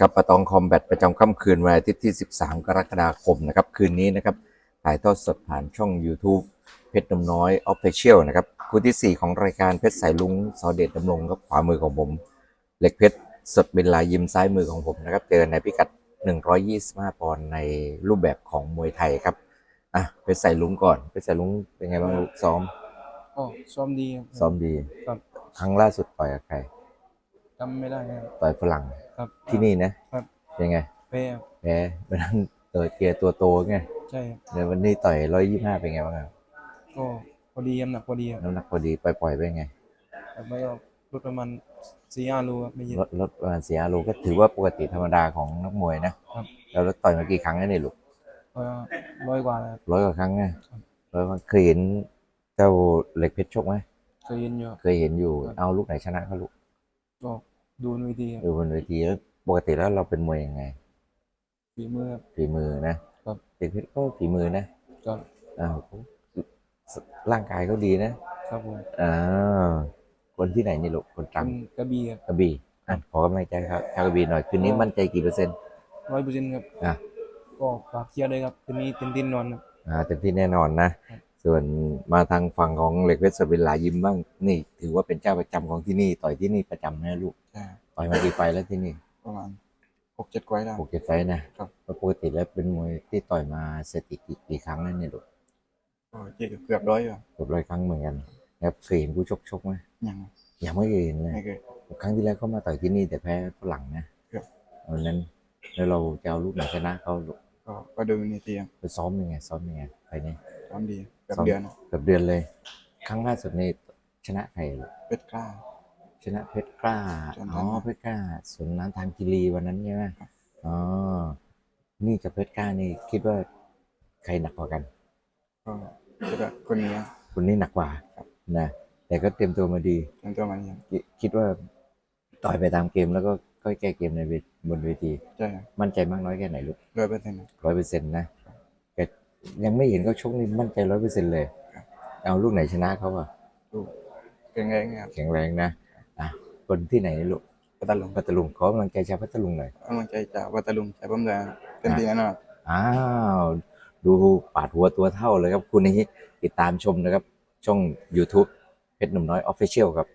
กับประตองคอมแบทประจำค่ำคืนวันอาทิตย์ที่ 13 กรกฎาคมนะครับ คืนนี้นะครับ ถ่ายทอดสดผ่านช่อง YouTube เพชรดำน้อยออฟฟิเชียลนะครับ คู่ที่ 4 ของรายการเพชรสายลุงซอเดชดำรงครับขวามือของผมเหล็กเพชรสดเป็นลายยิมซ้ายมือของผมนะครับ เจอในพิกัด 125 ปอนด์ในรูปแบบของมวยไทยครับ อะเพชรสายลุงก่อนเพชรสายลุงเป็นไงบ้างลูกซ้อมก็ซ้อมดีครับซ้อมดีครับครั้งล่าสุดต่อยกับใคร จำไม่ได้ครับต่อยฝรั่งครับ ที่นี่นะครับเป็นไงแพ้ครับแพ้วันนั้นเต่อยเกียร์ตัวโตไงใช่ครับเดี๋ยววันนี้ต่อยร้อยยี่ห้าเป็นไงบ้างครับก็พอดีครับหนักพอดีครับน้ำหนักพอดีปล่อยๆไปไงแต่ไม่ก็ลดประมาณสี่ห้าโลครับไม่เยลอะดลดประมาณเสียโลก็ถือว่าปกติธรรมดาของนักมวยนะครับแล้วเราต่อยมากี่ครั้งแล้วเนี่ยลูกก็ร้อยกว่าแล้วครับร้อยกว่าครั้งไงร้อยกว่าเคยเห็นเจ้าเหล็กเพชรชกไหมเคยเห็นอยู่ครับเคยเห็นอยู่ครับเอาลูกไหนชนะเขาลูกก็ ดูในวิธีครับดูบนเวทีแล้วปกติแล้วเราเป็นมวยยังไงฝีมือครับ ฝีมือนะครับเหล็กเพชรก็ฝีมือนะก็อ้าวร่างกายเขาดีนะ ครับผมอ่าคนที่ไหนนี่ลูกคนตรัเป็งนกระบี่ครับกระบี่อะขอกำลังใจครับชาวกระบี่หน่อยคืนนี้มั่นใจกี่เปอร์เซ็นต์ร้อยเปอร์เซ็นต์ครับอะก็ฝากเชียร์เลยครับคืนนี้เต็มที่นอนครับอ่าเต็มที่แน่นอนนะครับ ส่วนมาทางฝั่งของเหล็กเพชรสวินหลายิมบ้างนี่ ถือว่าเป็นเจ้าประจำของที่นี่ต่อยที่นี่ประจำนะลูกใช่ต่อยมากี่ไฟล์แล้วที่นี่ ประมาณหกเจ็ดไว้ได้หกเจ็ดไฟล์นะครับแล้วปกติแล้วเป็นมวยที่ต่อยมาสถิติกี่ครั้งแล้วเนี่ยลูกก็เกือบร้อยอยู่เกือบร้อยครั้งเหมือนกันนะครับเคยเห็นผู้ชกชกไหมยังยังไม่เคยเห็นเลยไม่เคยครั้งที่แล้วเขามาต่อยที่นี่แต่แพ้ฝรั่งนะครับวันนั้นแล้วเราจะเอาลูกไหนชนะเขาลูกก็ก็ดูในทีครับไปซ้อมยังไงซ้อมยังไงไปนี่ ซ้อมดีเกือบซ้อมเดือนเกือบเดือนเลย ครั้งล่าสุดนี่ชนะใครลูกเป็ดกล้า ชนะเพชรกล้าชนะอ๋อเพชรกล้าสวนน้ำทางกิรีวันนั้นใช่ไหมอ๋อนี่กับเพชรกล้านี่คิดว่าใครหนักกว่ากันก็คิดว่าคนนี้คุณนี่หนักกว่าครับนะแต่ก็เตรียมตัวมาดีทำตัวมันยังคิคิดว่าต่อยไปตามเกมแล้วก็ค่อยแก้เกมในเวทบนเวทีใช่มั่นใจมากน้อยแค่ไหนลูกร้อยเปอร์เซ็นต์ร้อยเปอร์เซ็นต์นะแต่ ยังไม่เห็นเขาชกนี่มั่นใจร้อยเปอร์เซ็นต์เลยครับเอาลูกไหนชนะเขาอะดูเก่งๆครับแข็งแรงนะอะคนที่ไหนนี่ลูกพัทลุงพัทลุงขอกำลังใจชาวพัทลุงหน่อยกำลังใจจากพัทลุงใจผมเลยเต็มที่แน่นอนอ้าวดูปาดหัวตัวเท่าเลยครับคุณนี้ติดตามชมนะครับ ช่อง YouTube เพชรหนุ่มน้อยออฟฟิเชียลครับ